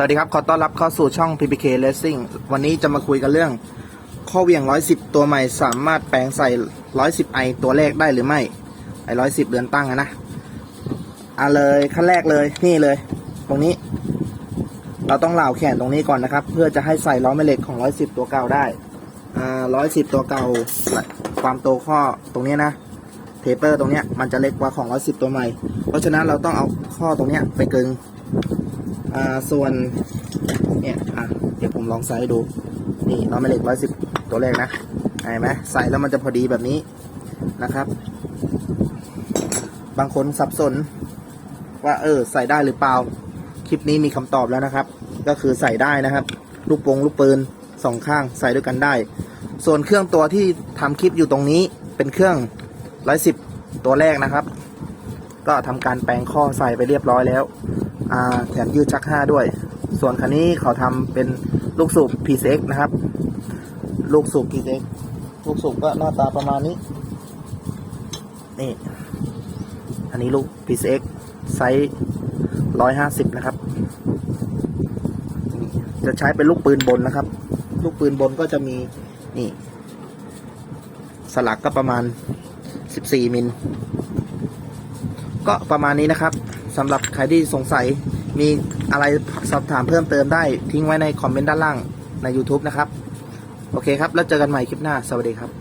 สวัสดีครับ ขอต้อนรับเข้าสู่ช่อง PPK Racing วันนี้จะมาคุยกันเรื่อง ข้อเวียง 110 ตัวใหม่สามารถแปลงใส่ 110 i ตัวแรกได้หรือไม่ ไอ้110 เดือนตั้งอะนะอะเลยขั้นแรกเลยนี่เลย ตรงนี้ เราต้องเหล่าแขนตรงนี้ก่อนนะครับ เพื่อจะให้ใส่ล้อแม่เหล็กของ 110 ตัวเก่าได้อ่า110 ตัวเก่า ความโตข้อตรงนี้นะเทเปอร์ตรงเนี้ยมันจะเล็กกว่าของ 110 ตัวใหม่ เพราะฉะนั้นเราต้องเอาข้อตรงเนี้ยไปกึง อ่าส่วนเนี่ยอะเดี๋ยวผมลองใส่ดู นี่เราไม่เหล็ก110ตัวแรกนะเห็นไหมใส่แล้วมันจะพอดีแบบนี้นะครับ บางคนสับสน ว่าเออ ใส่ได้หรือเปล่า คลิปนี้มีคำตอบแล้วนะครับ ก็คือใส่ได้นะครับ ลูกปงลูกปืนสองข้างใส่ด้วยกันได้ ส่วนเครื่องตัวที่ทำคลิปอยู่ตรงนี้เป็นเครื่อง110ตัวแรกนะครับ ก็ทำการแปลงข้อใส่ไปเรียบร้อยแล้ว แถมยืดชักห้าด้วย ส่วนคันนี้เขาทำเป็นลูกสูบ PCX นะครับ ลูกสูบ PCX ลูกสูบก็หน้าตาประมาณนี้ นี่ อันนี้ลูก PCX ไซส์ร้อยห้าสิบนะครับ จะใช้เป็นลูกปืนบนนะครับ ลูกปืนบนก็จะมี นี่ สลักก็ประมาณ14มิล ก็ประมาณนี้นะครับ สำหรับใครที่สงสัยมีอะไรสอบถามเพิ่มเติมได้ทิ้งไว้ในคอมเมนต์ด้านล่างใน YouTube นะครับ โอเคครับ แล้วเจอกันใหม่คลิปหน้า สวัสดีครับ